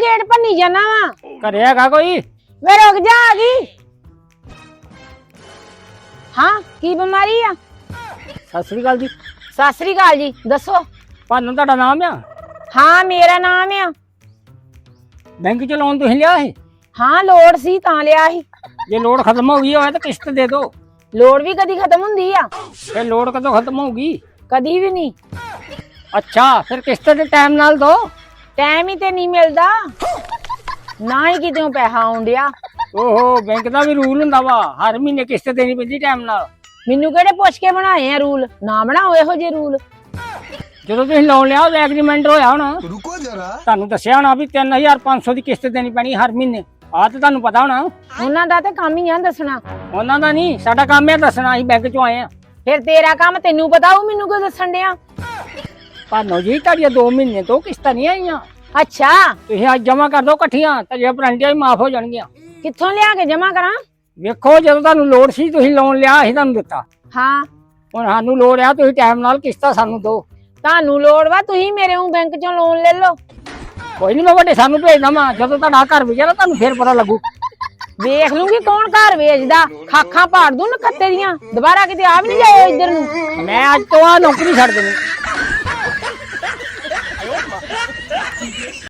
Gate ਭੰਨੀ ਜਾਣਾ ਵਾ। ਘਰੇ ਹੈਗਾ ਕੋਈ? ਵੇ ਰੁਕ ਜਾ ਆ ਗਈ। ਹਾਂ ਕੀ ਬਿਮਾਰੀ ਆ? ਸਤਿ ਸ੍ਰੀ ਅਕਾਲ ਜੀ। ਸਤਿ ਸ੍ਰੀ ਅਕਾਲ ਜੀ ਦੱਸੋ। ਭਾਨੂੰ ਤੁਹਾਡਾ ਨਾਮ ਆ? ਹਾਂ ਮੇਰਾ ਨਾਮ ਆ। ਬੈਂਕ ਚ ਲੋਨ ਤੁਸੀਂ ਲਿਆ ਸੀ? ਹਾਂ ਲੋੜ ਸੀ ਤਾਂ ਲਿਆ ਸੀ। ਜੇ ਲੋਡ ਖਤਮ ਹੋ ਗਈ ਹੋਵੇ ਤਾਂ ਕਿਸ਼ਤ ਦੇ ਦਿਓ। ਲੋੜ ਵੀ ਕਦੀ ਖਤਮ ਹੁੰਦੀ ਆ। ਫਿਰ ਲੋਡ ਕਦੋਂ ਖਤਮ ਹੋਊਗੀ? ਕਦੀ ਵੀ ਨਹੀਂ। ਅੱਛਾ ਫਿਰ ਕਿਸ਼ਤ ਦੇ ਟਾਈਮ ਨਾਲ ਦੋ ਟਾਈਮ ਹੀ ਤੇ ਨਹੀਂ ਮਿਲਦਾ। ਨਾ ਹੀ ਕਿਤੇੋਂ ਪੈਸਾ ਆਉਂਦਿਆ ਓਹੋ ਬੈਂਕ ਦਾ ਵੀ ਰੂਲ ਹੁੰਦਾ ਵਾ। ਹਰ ਮਹੀਨੇ ਕਿਸ਼ਤ ਦੇਣੀ ਪੈਂਦੀ ਟਾਈਮ ਨਾਲ। ਮੈਨੂੰ ਕਿਹੜੇ ਪੁੱਛ ਕੇ ਬਣਾਏ ਆ ਰੂਲ? ਨਾ ਬਣਾਓ ਇਹੋ ਜਿਹੇ ਰੂਲ। ਜਦੋਂ ਤੁਸੀਂ ਲੋਨ ਲਿਆ ਉਹਦਾ ਐਗਰੀਮੈਂਟ ਹੋਇਆ ਹੋਣਾ ਰੁਕੋ ਜਰਾ। ਤੁਹਾਨੂੰ ਦੱਸਿਆ ਹੋਣਾ ਵੀ 3500 ਦੀ ਕਿਸ਼ਤ ਦੇਣੀ ਪੈਣੀ ਹਰ ਮਹੀਨੇ। ਆ ਤਾਂ ਤੁਹਾਨੂੰ ਪਤਾ ਹੋਣਾ। ਉਹਨਾਂ ਦਾ ਤਾਂ ਕੰਮ ਹੀ ਆ ਦੱਸਣਾ। ਉਹਨਾਂ ਦਾ ਨਹੀਂ ਸਾਡਾ ਕੰਮ ਹੈ ਦੱਸਣਾ ਅਸੀਂ ਬੈਂਕ ਚੋਂ ਆਏ ਆ। ਫਿਰ ਤੇਰਾ ਕੰਮ ਤੈਨੂੰ ਪਤਾ ਉਹ ਮੈਨੂੰ ਕਿਉਂ ਦੱਸਣ ਡਿਆ? ਭਾਨੋ ਜੀ ਤੁਹਾਡੀਆਂ 2 ਮਹੀਨੇ ਤੋਂ ਕਿਸ਼ਤਾਂ ਨਹੀਂ ਆਈਆਂ। ਅੱਛਾ। ਤੁਸੀਂ ਅੱਜ ਜਮਾ ਕਰ ਦਿਓ ਇਕੱਠੀਆਂ ਤੇ ਜੇ ਪਰੰਟੀਆਂ ਵੀ ਮਾਫ ਹੋ ਜਾਣਗੀਆਂ। ਕਿੱਥੋਂ ਲਿਆ ਕੇ ਜਮਾ ਕਰਾਂ? ਵੇਖੋ ਜਦੋਂ ਤੁਹਾਨੂੰ ਲੋੜ ਸੀ ਤੁਸੀਂ ਲੋਨ ਲਿਆ ਅਸੀਂ ਤੁਹਾਨੂੰ ਦਿੱਤਾ। ਹਾਂ। ਹੁਣ ਸਾਨੂੰ ਲੋੜ ਆ ਤੁਸੀਂ ਟਾਈਮ ਨਾਲ ਕਿਸ਼ਤਾਂ ਸਾਨੂੰ ਦਿਓ। ਤੁਹਾਨੂੰ ਲੋੜ ਵਾ ਤੁਸੀਂ ਮੇਰੇ ਨੂੰ ਬੈਂਕ ਚੋਂ ਲੋਨ ਲੈ ਲਓ। ਕੋਈ ਨਹੀਂ ਮੈਂ ਵੱਡੇ ਸਾਨੂੰ ਭੇਜ ਦਵਾਂ। ਜਦੋਂ ਤੁਹਾਡਾ ਘਰ ਵਿਚਾਰਾ ਤੁਹਾਨੂੰ ਫੇਰ ਪਤਾ ਲੱਗੂ। ਵੇਖ ਲੂੰਗੀ ਕੌਣ ਘਰ ਵੇਚਦਾ। ਖਾਖਾਂ ਪਾੜ ਦੂੰ ਨਖੱਤੇ ਦੀਆਂ। ਦੁਬਾਰਾ ਕਿਤੇ ਆ ਵੀ ਨਹੀਂ ਜਾਇਓ ਇੱਧਰ ਨੂੰ। ਮੈਂ ਅੱਜ ਤੋਂ ਆ ਨੌਕਰੀ ਛੱਡ ਦੇਣੀ।